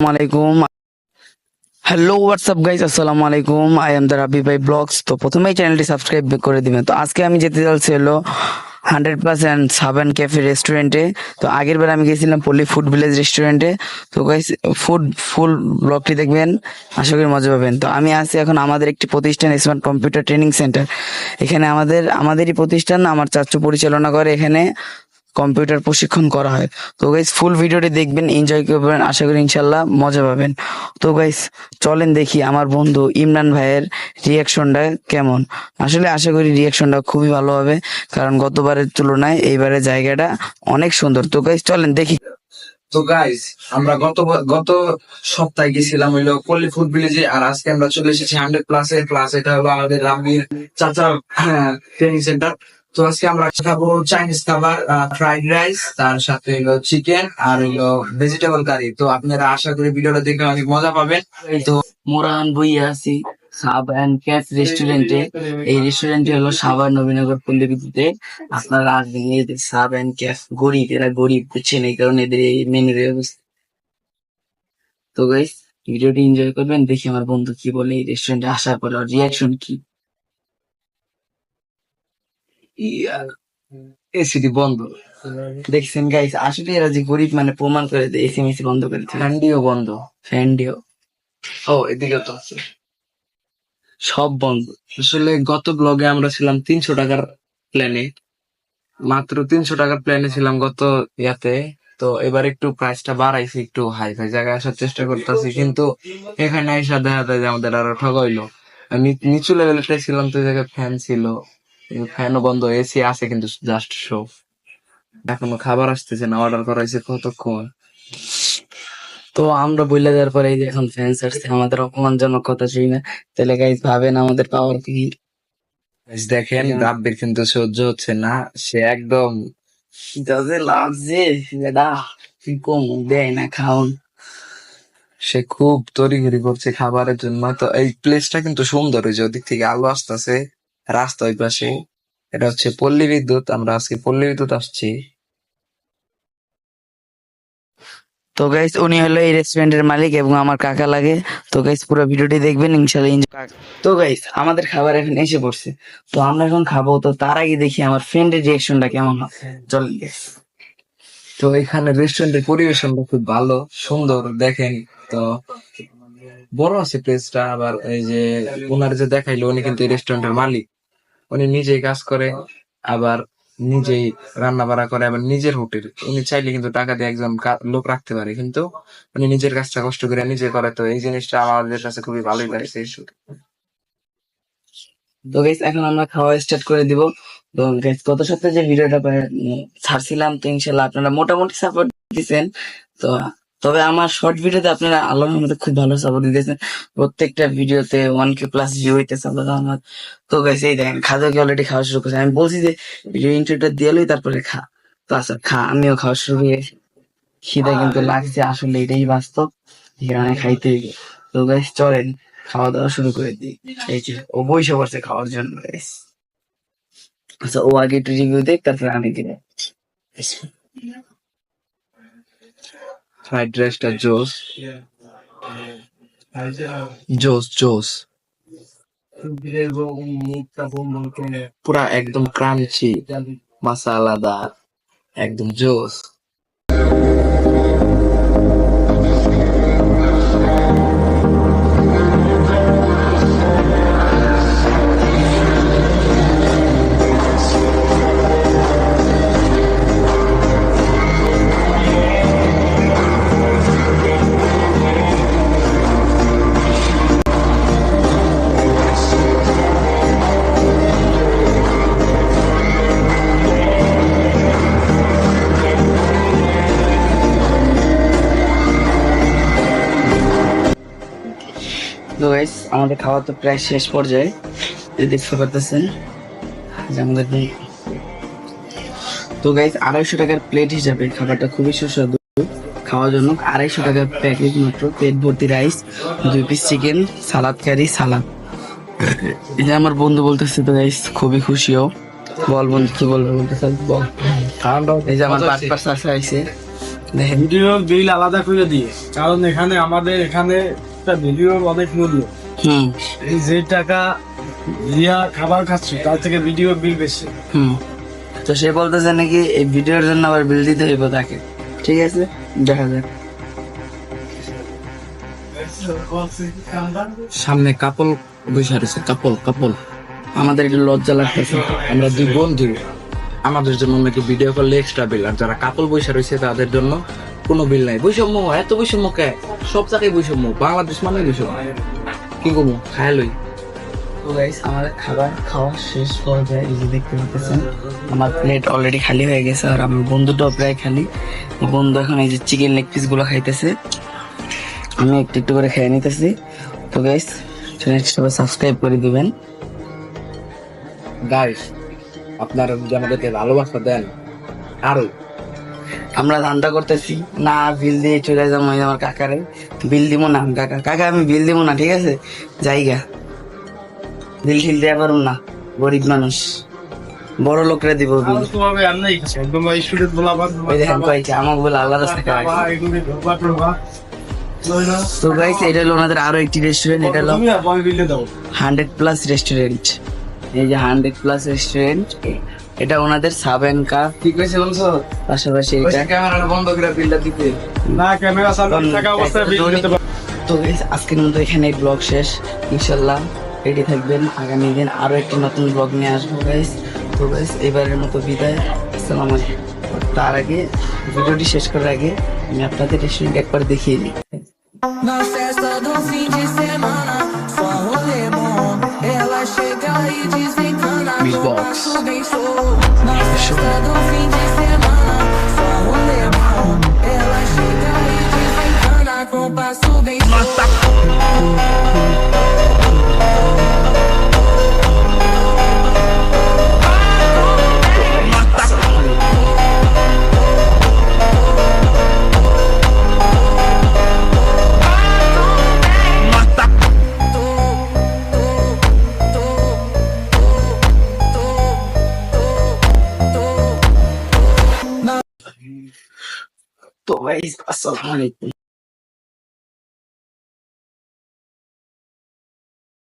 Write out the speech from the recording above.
আলাইকুম hello WhatsApp guys আসসালামু আলাইকুম আই এম দ্য রাবি ভাই ব্লগস তো প্রথমেই চ্যানেলটি সাবস্ক্রাইব করে দিবেন। তো আজকে আমি যেতে যাচ্ছি হলো হান্ড্রেড পার্সেন্ট সাবান ক্যাফে রেস্টুরেন্টে তো আগের বার আমি গেছিলাম পল্লী ফুড ভিলেজ রেস্টুরেন্টে তো গাইস ফুড ফুল ব্লগটি দেখবেন, আশা করি মজা পাবেন। তো আমি আছি এখন আমাদের একটি প্রতিষ্ঠান স্মার্ট কম্পিউটার ট্রেনিং সেন্টার এখানে আমাদের, আমাদেরই প্রতিষ্ঠান, আমার চাচু পরিচালনা করে এখানে। কম্পিউটার প্রশিক্ষণ করা হয়। তো গাইস ফুল ভিডিওটি দেখবেন এনজয় করবেন আশা করি ইনশাল্লাহ মজা পাবেন। তো গাইস চলেন দেখি আমার বন্ধু ইমরান ভাইয়ের রিয়াকশনটা কেমন। আসলে আশা করি রিয়াকশনটা খুবই ভালো হবে, কারণ গতবারের তুলনায় এইবারের জায়গাটা অনেক সুন্দর। তো গাইস চলেন দেখি। তো গাইস আমরা গত গত সপ্তাহে গেছিলাম হইল পল্লী ফুড ভিলেজে, আর আজকে আমরা চলে এসেছি হান্ড্রেড প্লাসে প্লাস এটা হলো আমাদের রামির চাচার ট্রেনিং সেন্টার তো আজকে আমরা খাব চাইনিজ খাবার ফ্রাইড রাইস তার সাথে হলো চিকেন আর হইল ভেজিটেবল কারি তো আপনারা আশা করি ভিডিওটা দেখে অনেক মজা পাবেন। তো মোরান বইয়া আছি, সাব অ্যান্ড ক্যাফ রেস্টুরেন্টে এই রেস্টুরেন্টটি হলো সাভার নবীনগর পল্লীবিদ্যুতে আপনারা আসবেন এদের সাব অ্যান্ড ক্যাফ গরিব, এরা গরিব, বুঝছেন, এই কারণে এদের এই মেনুর অবস্থা। তো গাইস ভিডিওটি এনজয় করবেন, দেখি আমার বন্ধু কি বলে এই রেস্টুরেন্টে আসার পরে রিয়াকশন কি। এসিটি বন্ধ। দেখছেন গাইস আসলে এরা যে গরিব মানে প্রমাণ করে দেয় এসি মেসি বন্ধ করে ফ্যান্ডিও বন্ধ। ফ্যান্ডিও। ও এদিকে তো আছে। সব বন্ধ। আসলে গত ব্লগে আমরা ছিলাম তিনশো টাকার প্ল্যানে মাত্র তিনশো টাকার প্ল্যানে ছিলাম গত ইয়াতে। তো এবার একটু প্রাইসটা বাড়াইছি একটু হাই ফাই জায়গায় আসার চেষ্টা করতেছি। কিন্তু এখানে এসে দেখা যায় যে আমাদের আরও ঠগাইলো নিচু লেভেলটাই ছিলাম তো জায়গায় ফ্যান ছিল। ফ্যানও বন্ধ এসি আছে কিন্তু জাস্ট শো এখনও খাবার আসতেছে না অর্ডার করা হয়েছে কতক্ষণ? তো আমরা বইলে দেওয়ার পরে এই যে এখন ফ্যান্স আসছে আমাদের অপমানজনক কথা শুই না। তাহলে গাইজ ভাবেন আমাদের পাওয়ার কি? দেখেন রাব্বির কিন্তু সহ্য হচ্ছে না সে একদম যাতে লাগছে সেটা কি কম দেয় না খাওন। সে খুব তড়িঘড়ি করছে খাবারের জন্য। তো এই প্লেসটা কিন্তু সুন্দর ওই যে ওদিক থেকে আলো আসতেছে। রাস্তা ওই পাশে। এটা হচ্ছে পল্লী বিদ্যুৎ। আমরা আজকে পল্লী বিদ্যুৎ আসছি। তো গাইস উনি হলো এই রেস্টুরেন্টের মালিক এবং আমার কাকা লাগে। তো গাইস পুরো ভিডিওটি দেখবেন ইনশাল্লাহ তো গাইস আমাদের খাবার এখন এসে পড়ছে। তো আমরা এখন খাব তো তার আগে দেখি আমার ফ্রেন্ডের রিয়াকশনটা কেমন চলেন guys। তো এখানে রেস্টুরেন্টের পরিবেশনটা খুব ভালো সুন্দর দেখেন। তো বড় আছে প্লেসটা আবার এই যে ওনার যে দেখাইলো উনি কিন্তু এই রেস্টুরেন্টের মালিক। উনি নিজেই কাজ করে, আবার নিজেই রান্না বাড়া করে, আবার নিজের হোটেল উনি চাইলে কিন্তু টাকা দিয়ে একজন লোক রাখতে পারে, কিন্তু উনি নিজের কাজটা কষ্ট করে নিজে করে। তো এই জিনিসটা আমাদের কাছে খুবই ভালোই লাগছে এই তো গাইস এখন আমরা খাওয়া স্টার্ট করে দিব। তো গাইস গত সপ্তাহে যে ভিডিওটা ছাড়ছিলাম, তো ইনশাল্লাহ আপনারা মোটামুটি সাপোর্ট দিচ্ছেন তো তবে আমার শর্ট ভিডিওতে আপনারা আল্লাহর মধ্যে খুব ভালো সাপোর্ট দিতেছেন। প্রত্যেকটা ভিডিওতে ওয়ান কে প্লাস ভিউ হইতেছে আল্লাহ আমার তো গাইস এই দেখেন খাজাকে অলরেডি খাওয়া শুরু করছে। আমি বলছি যে ভিডিও ইন্টারটা দিয়ে তারপরে খা। তো আচ্ছা খা, আমিও খাওয়া শুরু করে। খিদা কিন্তু লাগছে, আসলে এটাই বাস্তব। এখানে খাইতে তো গাইস চলেন, খাওয়া দাওয়া শুরু করে দিই। এই যে, ও বসে পড়ছে খাওয়ার জন্য, guys। আচ্ছা ও আগে একটু রিভিউ দেখ, তারপরে আমি দিই ফ্রাইড রাইসটা জোস জোস জোস পুরা একদম ক্রাঞ্চি মাসালাদার একদম জোস তো গাইস আমাদের খাওয়া তো প্রায় শেষ পর্যায়ে। দেখতে পারতেছেন যে আমাদের তো গাইস আড়াইশো টাকার প্লেট হিসাবে খাবারটা খুবই সুস্বাদু। খাওয়ার জন্য আড়াইশো টাকার প্যাকেজ মাত্র পেট ভর্তি রাইস দুই পিস চিকেন সালাদ কারি সালাদ এই যে আমার বন্ধু বলতেছে তো গাইস খুবই খুশিও। বল বন্ধু কি বলব বলতে চাস? বল। এই যে আমার পাঁচ পাঁচ আছে দেখেন। ভিডিও বিল আলাদা করে দিয়ে। কারণ এখানে আমাদের এখানে একটা ভিডিও অনেক মূল্য যে টাকা দিয়া খাবার খাচ্ছি তার থেকে ভিডিও বিল বেশি। তো সে বলতেছে নাকি এই ভিডিওর জন্য আবার বিল দিতে হইব তাকে। ঠিক আছে দেখা যাক। সামনে কাপল বসে রয়েছে কাপল কাপল। আমাদের একটু লজ্জা লাগতেছে। আমরা দুই বন্ধু। আমাদের জন্য নাকি ভিডিও করলে এক্সট্রা বিল আর যারা কাপল বসে রয়েছে তাদের জন্য কোনো বিল নাই। বৈষম্য এত বৈষম্য কে সব জায়গায় বৈষম্য বাংলাদেশ মানে বৈষম্য। কি করব? খায় লই। তো গাইস আমাদের খাবার খাওয়া শেষ পর্যায়ে এই যে দেখতে পাচ্ছেন আমার প্লেট অলরেডি খালি হয়ে গেছে আর আমার বন্ধুটাও প্রায় খালি। বন্ধু এখন এই যে চিকেন লেগ খাইতেছে। আমি একটু একটু করে খেয়ে নিতেছি। তো গাইস চ্যানেলটি সবাই সাবস্ক্রাইব করে দিবেন। গাইস আপনারা যদি আমাদেরকে ভালোবাসা দেন আরও আমরা ধান্দা করতেছি। না বিল দিয়ে চলে যাব আমার কাকারে। বিল দিব না কাকা কাকা আমি বিল দিব না ঠিক আছে? জায়গা বিল ঠিল দেওয়া পারুম না গরিব মানুষ। বড় লোকরা দিব বিল। স্টুডেন্ট বলা বাদ ওই দেখেন কয়েছে আমাকে বলে আলাদা তো গাইস এটা হলো ওনাদের আরও একটি রেস্টুরেন্ট এটা হলো হান্ড্রেড প্লাস রেস্টুরেন্ট এই যে হান্ড্রেড প্লাস রেস্টুরেন্ট এটা ওনাদের সাবেনকা কি কইছে বলছো পাশাপাশি এটা ক্যামেরাটা বন্ধ করে বিলটা দিতে। না ক্যামেরা থাকা অবস্থায় বিল দিতে তো আজকের মতো এখানে ব্লগ শেষ। ইনশাল্লাহ রেডি থাকবেন। আগামী দিন আরও একটি নতুন ব্লগ নিয়ে আসব গাইস তো গাইস এবারের মতো বিদায়। আসসালামু আলাইকুম। তার আগে ভিডিওটি শেষ করার আগে আমি আপনাদের রেস্টুরেন্ট একবার দেখিয়ে দিই। Beatbox. Na festa do fim de semana, só bom. Ela chega e desencana com passo bem তো গাইস আসসালামু আলাইকুম